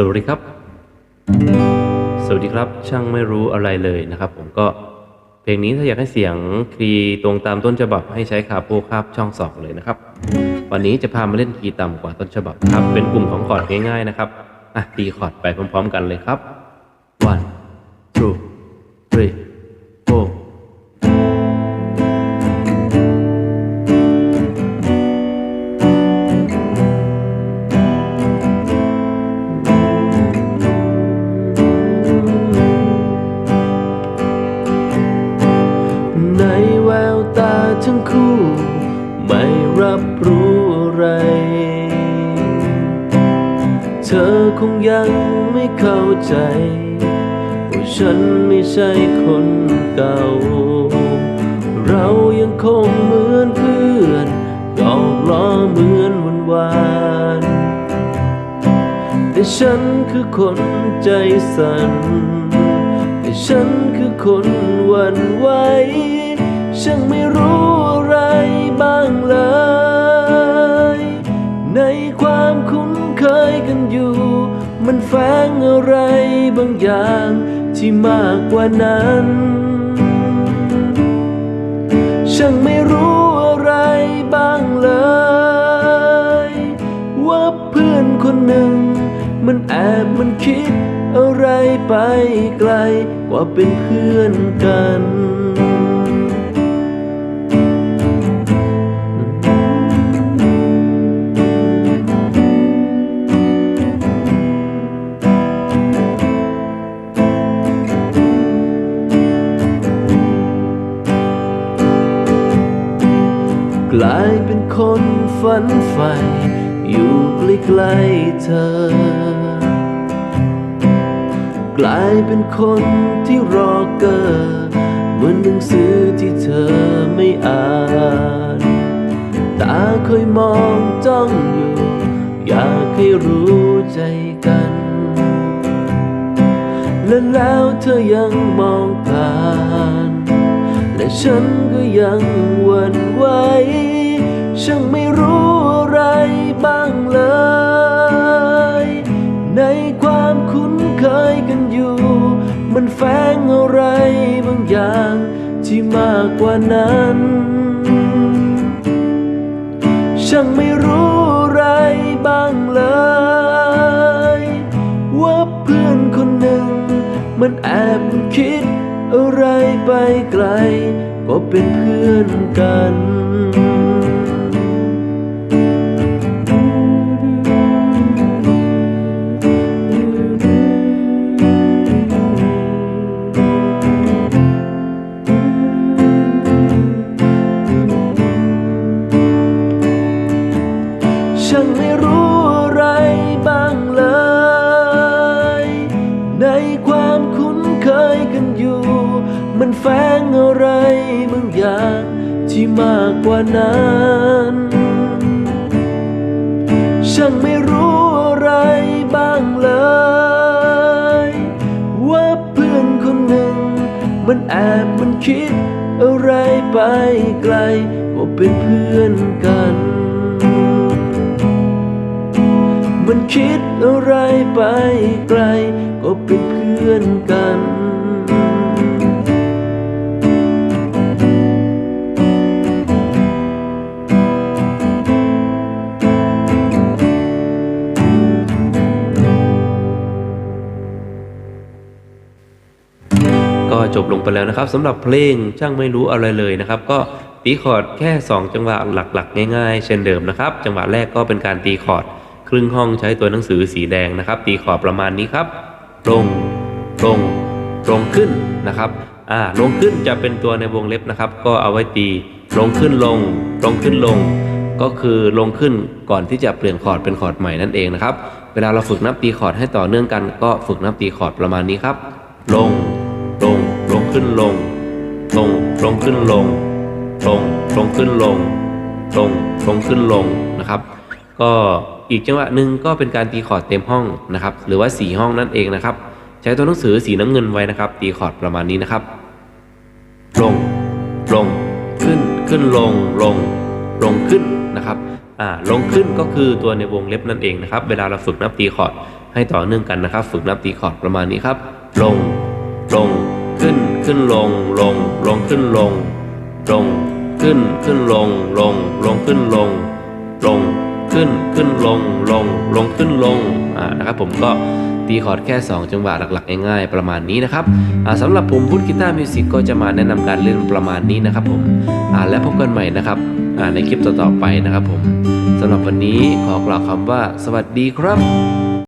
สวัสดีครับ สวัสดีครับ ช่างไม่รู้อะไรเลยนะครับ ผมก็เพลงนี้ถ้าอยากให้เสียงคีย์ตรงตามต้นฉบับให้ใช้คาโปคาบช่องสองเลยนะครับ วันนี้จะพามาเล่นคีย์ต่ำกว่าต้นฉบับครับ เป็นกลุ่มของคอร์ดง่ายๆนะครับอะตีคอร์ดไปพร้อมๆกันเลยครับ one two three รับรู้อะไร เธอคงยังไม่เข้าใจ ว่าฉันไม่ใช่คนเก่า เรายังคงเหมือนเพื่อนหยอกล้อเหมือนวันวาน แต่ฉันคือคนใจสั่น แต่ฉันคือคนหวั่นไหวฉันไม่รู้อะไรบ้างเลย ความคุ้นเคยกันอยู่ มันแฝงอะไรบางอย่างที่มากกว่านั้นช่างไม่รู้อะไรบ้างเลย ว่าเพื่อนคนหนึ่ง มันแอบมันคิดอะไรไปไกลกว่าเป็นเพื่อนกัน กลายเป็นคนฝันใฝ่อยู่ใกล้ๆเธอ กลายเป็นคนที่รอเกอเหมือนหนังสือที่เธอไม่อ่าน ตาเคยมองจ้องอยู่ อยากให้รู้ใจกัน และแล้วเธอยังมองผ่าน และฉันก็ยังวัน อะไรบางอย่างที่มากกว่านั้นช่างไม่รู้อะไรบ้างเลย ว่าเพื่อนคนหนึ่ง มันแอบคิดอะไรไปไกล ก็เป็นเพื่อนกัน แฝงอะไรบางอย่างที่มากกว่านั้นช่างไม่รู้อะไรบ้างเลย ว่าเพื่อนคนหนึ่ง มันแอบมันคิดอะไรไปไกลก็เป็นเพื่อนกัน มันคิดอะไรไปไกลก็เป็นเพื่อนกัน จบลงไปแล้วนะครับสำหรับเพลงช่างไม่รู้อะไรเลยนะครับ ก็ตีคอร์ดแค่ 2 จังหวะหลักๆ ง่ายๆ เช่นเดิมนะครับ จังหวะแรกก็เป็นการตีคอร์ดครึ่งห้องใช้ตัวหนังสือสีแดงนะครับ ตีคอร์ดประมาณนี้ครับลงลงลงขึ้นนะครับอ่าลงขึ้นจะเป็นตัวในวงเล็บนะครับ ก็เอาไว้ตีลงขึ้นลงลงขึ้นลง ก็คือลงขึ้นก่อนที่จะเปลี่ยนคอร์ดเป็นคอร์ดใหม่นั่นเองนะครับเวลาเราฝึกนับตีคอร์ดให้ต่อเนื่องกัน ก็ฝึกนับตีคอร์ดประมาณนี้ครับ ลงลงลง ขึ้นลง ลงลงขึ้นลง ลงลงขึ้นลง ลงลงขึ้นลงนะครับ ก็อีกจังหวะหนึ่งก็เป็นการตีคอร์ดเต็มห้องนะครับ หรือว่าสี่ห้องนั่นเองนะครับ ใช้ตัวหนังสือสีน้ำเงินไว้นะครับ ตีคอร์ดประมาณนี้นะครับ ลง ลง ขึ้น ขึ้นลง ลง ลงขึ้นนะครับ อ่า ลงขึ้นก็คือตัวในวงเล็บนั่นเองนะครับ เวลาเราฝึกนับตีคอร์ดให้ต่อเนื่องกันนะครับ ฝึกนับตีคอร์ดประมาณนี้ครับ ลง ลง ขึ้นลงลงลงขึ้นลงลงขึ้นขึ้นลงลงลงขึ้นลงลงขึ้นขึ้นลงลงลงขึ้นลงอ่านะครับผมก็ตีคอร์ดแค่ 2 จังหวะหลักๆง่ายๆประมาณนี้นะครับสำหรับผมพุทธกีตาร์มิวสิกก็จะมาแนะนำการเล่นประมาณนี้นะครับผมและพบกันใหม่นะครับในคลิปต่อๆไปนะครับผมสำหรับวันนี้ขอกล่าวคำว่า สวัสดีครับ